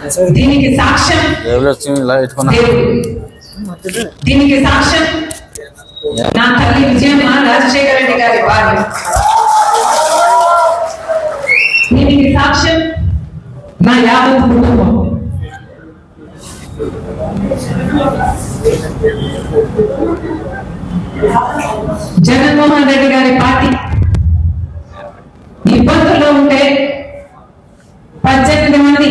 పెళ్ళి సిగ్గులు ఎందుకన్నా నీకు దీనికి సాక్ష్యం ఎవరు వచ్చి ఇలా పెట్టుకున్నా దేవుడు దీనికి సాక్ష్యం నా తల్లి విజయమ్మ రాజశేఖర రెడ్డి గారి భార్య దీనికి సాక్ష్యం నా యాదవ్ కుటుంబం జగన్మోహన్ రెడ్డి గారి పార్టీ ఇబ్బందుల్లో ఉంటే పద్దెనిమిది మంది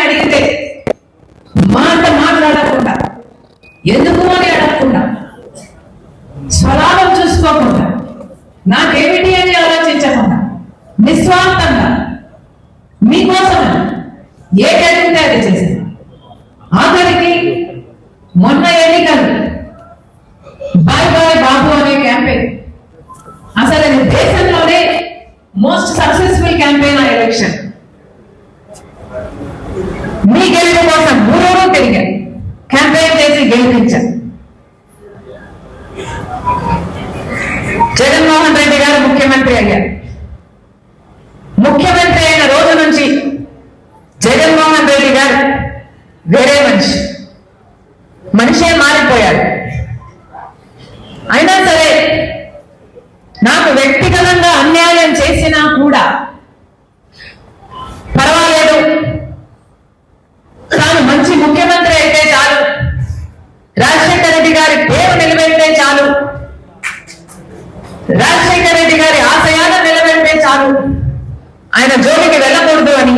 ఏదైతే అది చేసింది ఆఖరికి మొన్న ఎన్నికలు. బాయ్ బాయ్ బాబు అనే క్యాంపెయిన్. అసలు అది దేశంలోనే మోస్ట్ సక్సెస్ఫుల్ క్యాంపెయిన్ ఆ ఎలక్షన్ మీ గెలుపు కోసం ఊరూరు తిరిగారు క్యాంపెయిన్ చేసి గెలిపించారు. జగన్మోహన్ రెడ్డి గారు ముఖ్యమంత్రి అయ్యారు. ముఖ్యమంత్రి అయిన రోజు నుంచి జగన్మోహన్ రెడ్డి గారు వేరే మనిషి మనిషే మారిపోయాడు అయినా సరే నాకు వ్యక్తిగతంగా అన్యాయం చేసినా కూడా పర్వాలేదు తాను మంచి ముఖ్యమంత్రి అయితే చాలు రాజశేఖర రెడ్డి గారి పేరు నిలబెడితే చాలు రాజశేఖర రెడ్డి గారి ఆశయాన్ని నిలబెడితే చాలు. ఆయన జోలికి వెళ్ళకూడదు అని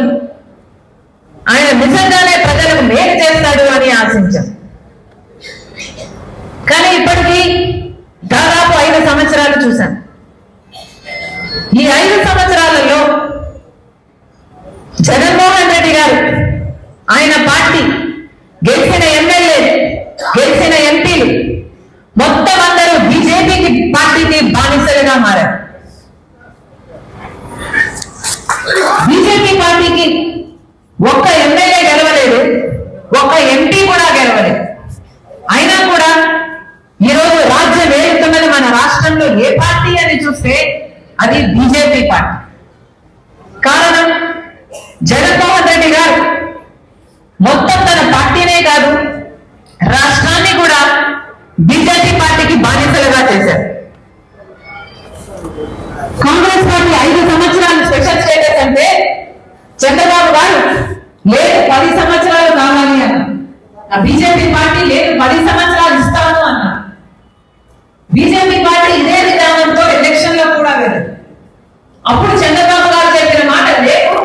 ఆయన నిజంగానే ప్రజలకు మేలు చేస్తాడు అని ఆశించాం. కానీ ఇప్పటికీ దాదాపు ఐదు సంవత్సరాలు చూశాను ఈ ఐదు సంవత్సరాలలో జగన్మోహన్ రెడ్డి గారు ఆయన పార్టీ గెలిచి ఎమ్మెల్యే గెలిచిన ఎంపీలు మొత్తం అందరూ బీజేపీకి పార్టీకి బానిసలుగా మారారు బీజేపీ పార్టీకి ఒక్క ఎమ్మెల్యే గెలవలేదు ఒక్క ఎంపీ కూడా గెలవలేదు. అయినా కూడా ఈరోజు రాజ్యం ఏలుతున్నది మన రాష్ట్రంలో ఏ పార్టీ అని చూస్తే అది బీజేపీ పార్టీ. కారణం జగన్మోహన్ రెడ్డి గారు. మొత్తం తన పార్టీనే కాదు రాష్ట్రాన్ని కూడా బీజేపీ పార్టీకి బాధ్యతలుగా చేశారు కాంగ్రెస్ పార్టీ ఐదు సంవత్సరాలు స్పెషల్ స్టేటస్ అంటే చంద్రబాబు గారు లేదు పది సంవత్సరాలు కావాలి అన్న ఆ బీజేపీ పార్టీ లేదు పది సంవత్సరాలు ఇస్తాను అన్న బీజేపీ పార్టీ ఇదే విధానంతో ఎలక్షన్లో కూడా వెళ్ళదు. అప్పుడు చంద్రబాబు గారు చెప్పిన మాట లేదు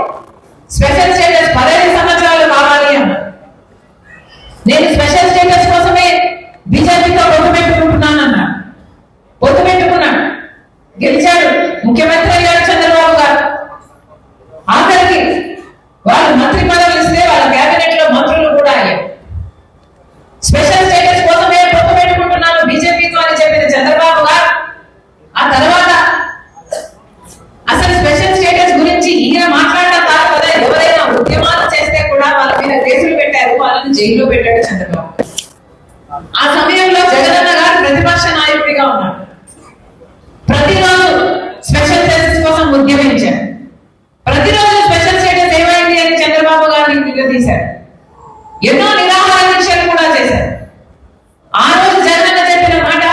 స్పెషల్ స్టేటస్ పదహైదు సంవత్సరాలు కావాలి అన్న నేను స్పెషల్ స్టేటస్ కోసమే బీజేపీతో పొత్తు పెట్టుకుంటున్నాను అన్నాడు పొత్తు పెట్టుకున్నాడు గెలిచాడు ముఖ్యమంత్రి అయ్యాడు చంద్రబాబు గారు ఆఖరికి వాళ్ళు మంత్రి పదవులు ఇస్తే వాళ్ళ కేబినెట్లో మంత్రులు కూడా అయ్యారు స్పెషల్ స్టేటస్ కోసమే పొత్తు పెట్టుకుంటున్నాను బీజేపీతో అని చెప్పిన చంద్రబాబు గారు ఆ తర్వాత అసలు స్పెషల్ స్టేటస్ గురించి ఈయన మాట్లాడడం కాదు కదా ఎవరైనా ఉద్యమాలు చేస్తే కూడా వాళ్ళ మీద కేసులు పెట్టారు వాళ్ళని జైల్లో పెట్టాడు చంద్రబాబు ఆ సమయంలో జగనన్న గారు ప్రతిపక్ష నాయకుడిగా ఉన్నాడు ప్రతిరోజు స్పెషల్ స్టేటస్ కోసం ఉద్యమించారు ప్రతిరోజు స్పెషల్ స్టేటస్ ఏమైంది అని చంద్రబాబు గారిని నిలదీశారు ఎన్నో నిరాహార దీక్షలు కూడా చేశారు. ఆ రోజు జగనన్న చెప్పిన మాట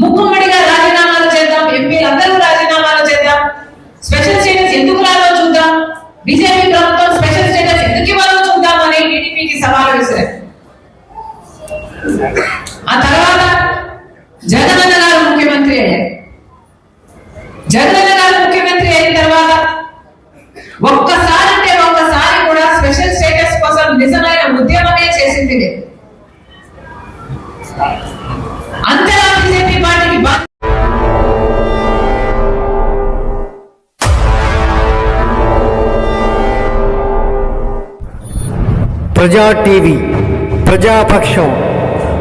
ముక్కుమ్మడిగా రాజీనామాలు చేద్దాం ఎంపీలందరూ రాజీనామాలు చేద్దాం. స్పెషల్ స్టేటస్ ఎందుకు రాదో చూద్దాం. బీజేపీ ప్రభుత్వం స్పెషల్ స్టేటస్ ఎందుకు ఇవ్వాలో చూద్దాం అని టీడీపీకి సవాలు విసిరారు ఆ తర్వాత జగనన్న గారు ముఖ్యమంత్రి అయ్యారు. జగనన్న గారు ముఖ్యమంత్రి అయిన తర్వాత ఒక్కసారి అంటే ఒక్కసారి కూడా స్పెషల్ స్టేటస్ కోసం నిజమైన ఉద్యమమే చేసింది. లేదు అంతలా బీజేపీ పార్టీకి బా- ప్రజా టీవీ ప్రజాపక్షం.